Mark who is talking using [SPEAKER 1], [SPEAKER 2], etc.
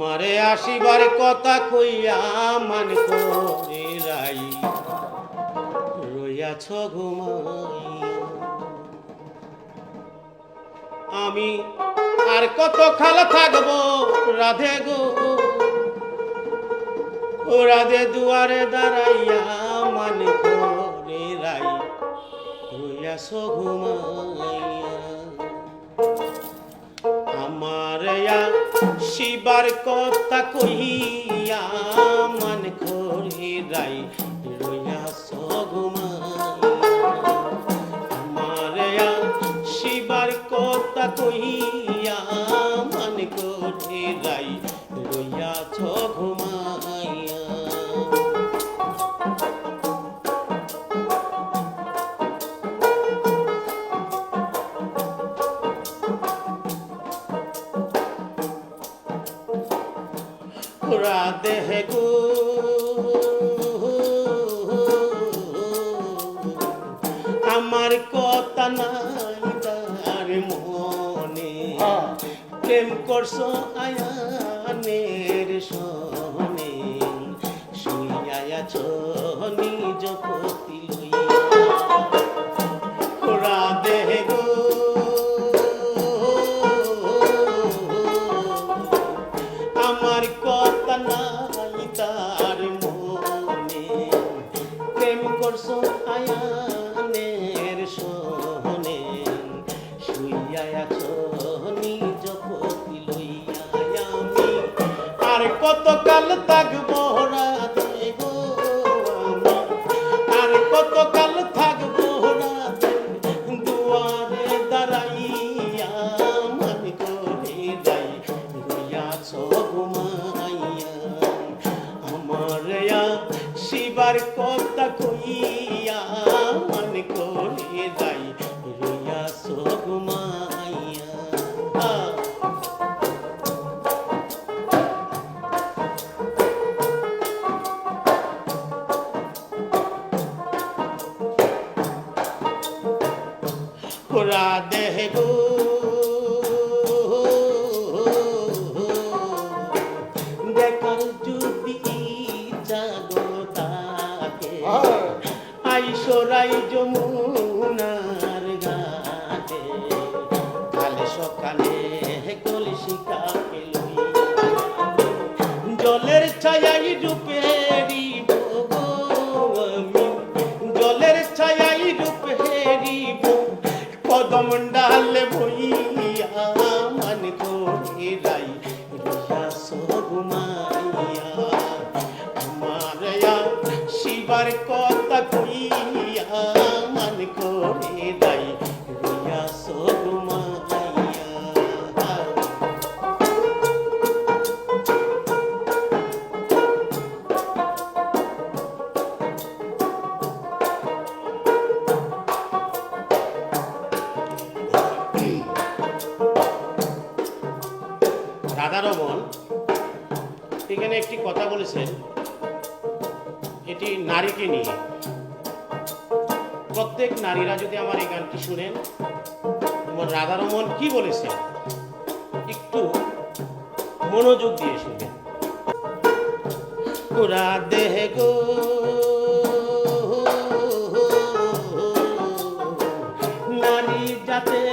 [SPEAKER 1] মারে আসিবার কথা কইয়া মান রাই রইয়াছ ঘুমাই। আমি আর কত খাল থাকব রাধে গো। ও রাধে দুয়ারে দাঁড়াইয়া মান রাই রইয়াছ ঘুমাইয়া শিবার কথা কহিয়া মান খোলি রাই রইয়া আমার শিবার কথা কহিয়া মান খোলি রাই পুরা দেহ গো। আমার কথা নাই তার মনে। প্রেম করছ আয়ানের সনে। শুইয়াছ নিজ করছ আয়ানের সহনে শুইয়া আছো নিজ পতি লইয়া আমি। আর কত কাল থাকব শিবার কথা কইয়া মন করে যাই রইয়াছ ঘুমাইয়া পুরা দেহ গো আইসরাই যমুনার ঘাটে। কাল সকালে কলসি কাকে জলের ছায়াই রূপেরি ভোগো জলের ছায়াই রূপেরি কদম ডালে ভইয়া মান করে রাই। রিয়া সগুমাইয়া আমারয়া শিবার কথা রাধারমন এখানে একটি কথা বলেছেন। এটি নারীকে নিয়ে। প্রত্যেক নারীরা যদি আমার এই গানটি শুনেন আমার রাধারমন কি বলেছেন একটু মনোযোগ দিয়ে শুনবেন। দেহ গো। নারী জাতের